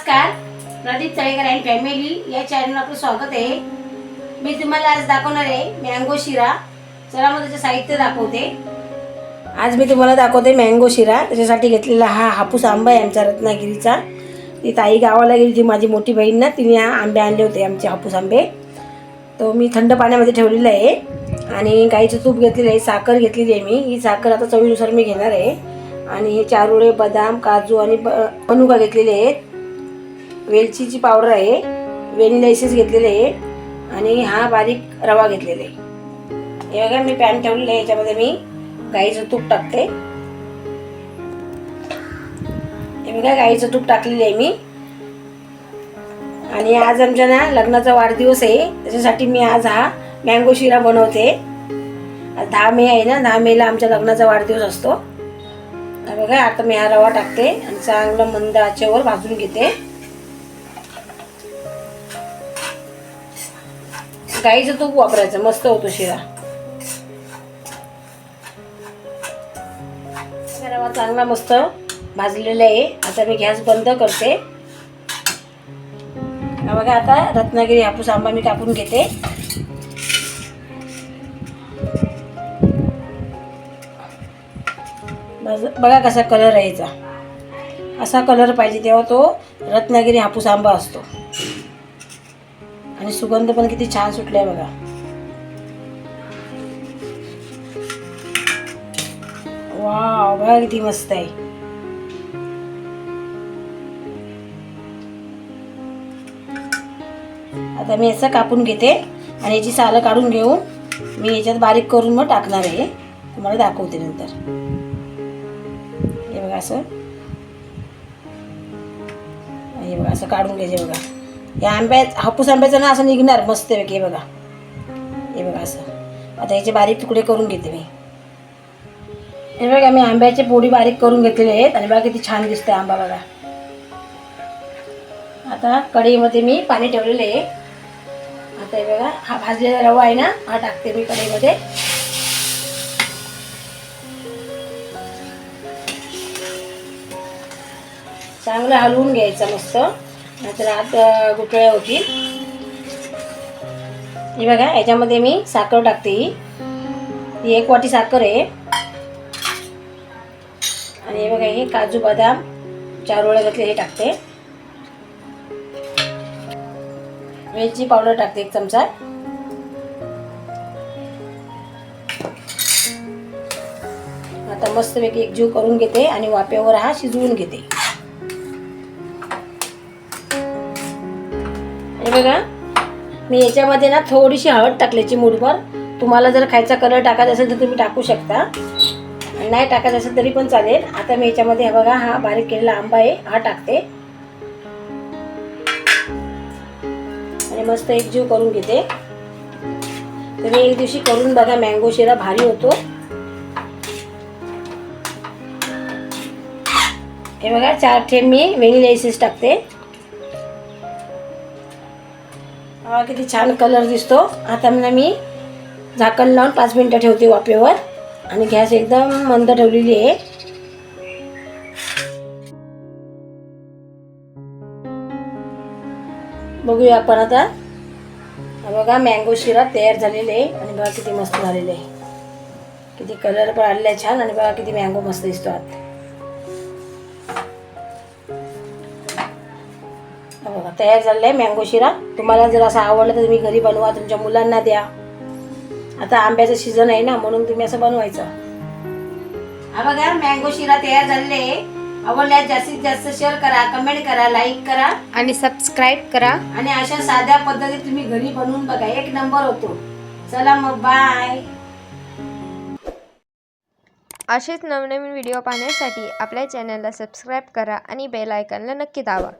नमस्कार. Pradeep Talekar and family या channel आपलं स्वागत आहे. मी तुम्हाला आज दाखवणार आहे मँगो शिरा. चला मग त्याचे साहित्य दाखवते. आज मी तुम्हाला दाखवते मँगो शिरा. त्याच्यासाठी घेतलेला हा हापूस आंबा आहे आमचा रत्नागिरीचा. ती ताई गावाला गेली ती माझी मोठी बहीण ना तिने आंबे आणले होते आमचे हापूस आंबे. तो मी थंड पाण्यामध्ये ठेवलेला आहे. आणि गाईचं तूप घेतलेलं आहे साखर घेतलेली आहे मी. ही साखर आता चवीनुसार मी घेणार आहे. आणि हे चारोळे बदाम काजू आणि ब मनुका घेतलेले आहेत. वेलचीची पावडर आहे व्हेनिला एसेस घेतलेले आहे आणि हा बारीक रवा घेतलेला आहे. हे बघा मी पॅन ठेवलेलं आहे याच्यामध्ये मी गाईचं तूप टाकते. हे बघा गाईचं तूप टाकलेलं आहे मी. आणि आज आमच्या ना लग्नाचा वाढदिवस आहे त्याच्यासाठी मी आज हा मँगो शिरा बनवते. दहा मे आहे ना दहा मेला आमच्या लग्नाचा वाढदिवस असतो. बघा आता मी हा रवा टाकते आणि चांगलं मंद आचेवर भाजून घेते. गाईचं तूप वापरायचं मस्त होतो शिरा. रवा चांगला मस्त भाजलेला आहे. आता मी गॅस बंद करते. बघा आता रत्नागिरी हापूस आंबा मी कापून घेते. बघा कसा कलर आहे याचा. असा कलर पाहिजे तेव्हा तो रत्नागिरी हापूस आंबा असतो. आणि सुगंध पण किती छान सुटलाय बघा. वा बघा किती मस्त आहे. आता मी याचं कापून घेते आणि याची सालं काढून घेऊन मी याच्यात बारीक करून मग टाकणार आहे. तुम्हाला दाखवते नंतर. हे बघा असं. हे बघा असं काढून घ्यायचे बघा. या आंब्या हापूस आंब्याचं ना असं निघणार मस्तपैकी हे बघा. हे बघा असं. आता याचे बारीक तुकडे करून घेते मी. हे बघा मी आंब्याचे पोळी बारीक करून घेतलेले आहेत आणि बघा किती छान दिसते आंबा बघा. आता कढईमध्ये मी पाणी ठेवलेले आहे. आता हे बघा हा भाजलेला रवा आहे ना हा टाकते मी कढईमध्ये. चांगलं हलवून घ्यायचं मस्त. नाहीतर आत गुठळ्या होतील. हे बघा याच्यामध्ये मी साखर टाकते ही. ही एक वाटी साखर आहे. आणि हे बघा हे काजू बदाम चार ओळ्या घातले हे टाकते. वेलची पावडर टाकते एक चमचा. आता मस्तपैकी एक जीव करून घेते आणि वाप्यावर हा शिजवून घेते. बघा मी याच्यामध्ये ना थोडीशी हळद टाकल्याची मूठभर. तुम्हाला जर खायचा कलर टाकायचा असेल तर तुम्ही टाकू शकता. नाही टाकायचं असेल तरी पण चालेल. आता मी याच्यामध्ये हा बघा हा बारीक केलेला आंबा आहे हा टाकते. आणि मस्त एकजीव करून घेते. तुम्ही एक दिवशी करून बघा मँगो शिरा भारी होतो. हे बघा चार थेंब मी व्हेनिला एसेस टाकते. किती छान कलर दिसतो. आता ना मी झाकण लावून पाच मिनटं ठेवते वाफेवर. आणि गॅस एकदम मंद ठेवलेली आहे. बघूया आपण आता. बघा मँगो शिरा तयार झालेले आहे. आणि बघा किती मस्त झालेले आहे. किती कलर पण आलेला आहे छान. आणि बघा किती मँगो मस्त दिसतो आत. बघा तयार झालेला आहे मँगो शिरा. तुम्हाला जर असं आवडलं तर तुम्ही घरी बनवा तुमच्या मुलांना द्या. आता आंब्याचं सीझन आहे ना म्हणून तुम्ही असं बनवायचं. हा बघा मँगो शिरा तयार झालेले आहे. आवडल्यास जास्तीत जास्त शेअर करा कमेंट करा लाईक करा. आणि सबस्क्राईब करा. आणि अशा साध्या पद्धतीत तुम्ही घरी बनवून बघा एक नंबर होतो. चला मग बाय असेच नवनवीन व्हिडिओ पाहण्यासाठी आपल्या चॅनलला सबस्क्राईब करा आणि बेल आयकॉनला नक्की दाबा.